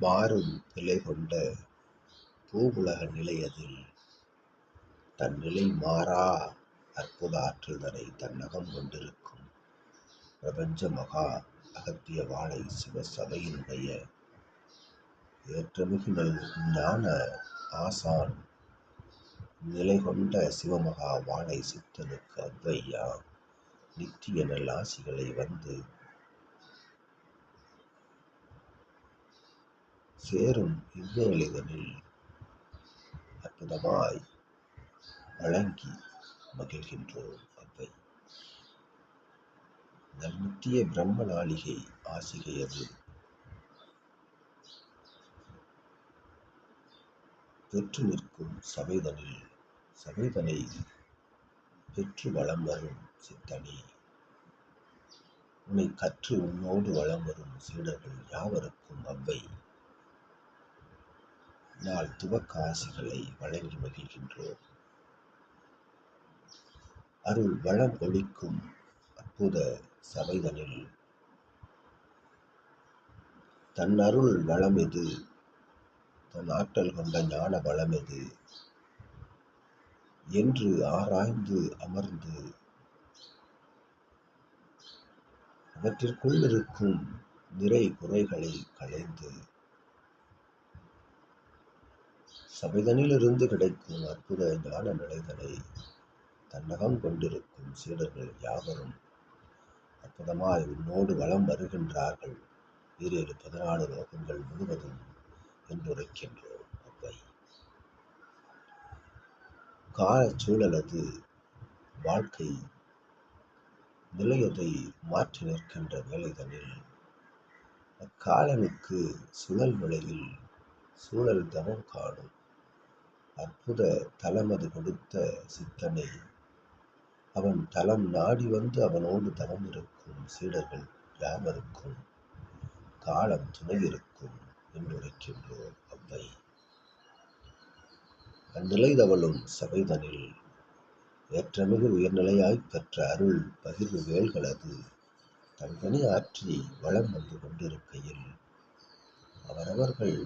மாறும் நிலை கொண்ட பூவுலக நிலையதில் தன் நிலை மாறா அற்புத ஆற்றல்தனை தன்னகம் கொண்டிருக்கும். பிரபஞ்ச மகா அகத்திய வாழை சிவ சபையினுடைய ஏற்றமிகு நல் ஞான ஆசான் நிலை கொண்ட சிவமகா வாழை சித்தனுக்கு அவ்வையா நித்திய நல்லாசிகளை வந்து சேரும் இவ்வேளிதனில் அற்புதமாய் வழங்கி மகிழ்கின்றோம் அவ்வை. நல் நித்திய பிரம்ம நாளிகை ஆசிகையது. பெற்று நிற்கும் சபைதனில் சபைதனை பெற்று வளம் வரும் சித்தனி. உன்னை கற்று உன்னோடு வளம் வரும் சீடர்கள் யாவருக்கும் அவ்வை. நாள் துவக்க ஆசிகளை வழங்கி மகிழ்கின்றோம். அருள் வளம் ஒழிக்கும் அற்புத சபைதனில் தன் அருள் வளம் எது? தன் ஆற்றல் கொண்ட ஞான வளம் எது? என்று ஆராய்ந்து அமர்ந்து அவற்றிற்குள் இருக்கும் நிறை குறைகளை களைந்து சபைதனிலிருந்து கிடைக்கும் அற்புத ஞான நிலைகளை தன்னகம் கொண்டிருக்கும் சீடர்கள் யாவரும் அற்புதமாய் உன்னோடு வளம் வருகின்றார்கள். ஈரேழு பதினாலு லோகங்கள் முழுவதும் என்றுரைக்கின்றோம் அவை கால சூழலது வாழ்க்கை நிலையதை மாற்றி நிற்கின்ற வேலைதனில் அக்காலனுக்கு சுழல் நிலையில் சூழல் தவம் காணும் அற்புத தலமது கொடுத்த சித்தனை அவன் தலம் நாடி வந்து அவனோடு தவம் இருக்கும் சீடர்கள் யாவருக்கும் காலம் துணை இருக்கும் அவ்வை. அந்நிலை தவளும் சபைதனில் ஏற்றமிகு உயர்நிலையாய்ப் பெற்ற அருள் பகிர்வு வேல்களது தங்கனி ஆற்றி வளம் வந்து கொண்டிருக்கையில் அவரவர்கள்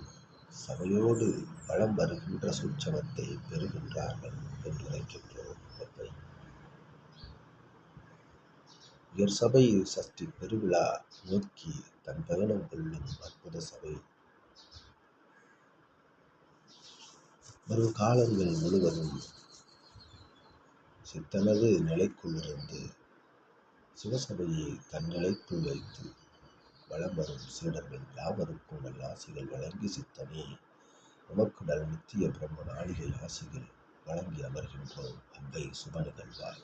சபையோடு வளம் வருகின்ற சுற்றமத்தை பெறுகின்றார்கள் என்று உரைக்கின்றோம் உயர் சபை சஷ்டி பெருவிழா நோக்கி தன் பயணம் கொள்ளும் அற்புத சபை. வரும் காலங்கள் முழுவதும் சித்தனது நிலைக்குள்ளிருந்து சிவசபையை தன் நிலைக்குள் வைத்து வலம் வரும் சீடர்கள் யாவருக்கும் நல்ல ஆசிகள் வழங்கி சித்தனே. உமக்கு நல் நித்திய பிரம்ம நாளிகை ஆசிகள் வழங்கி அமர்கின்றோம். அவ்வை சுப நிகழ்வாய்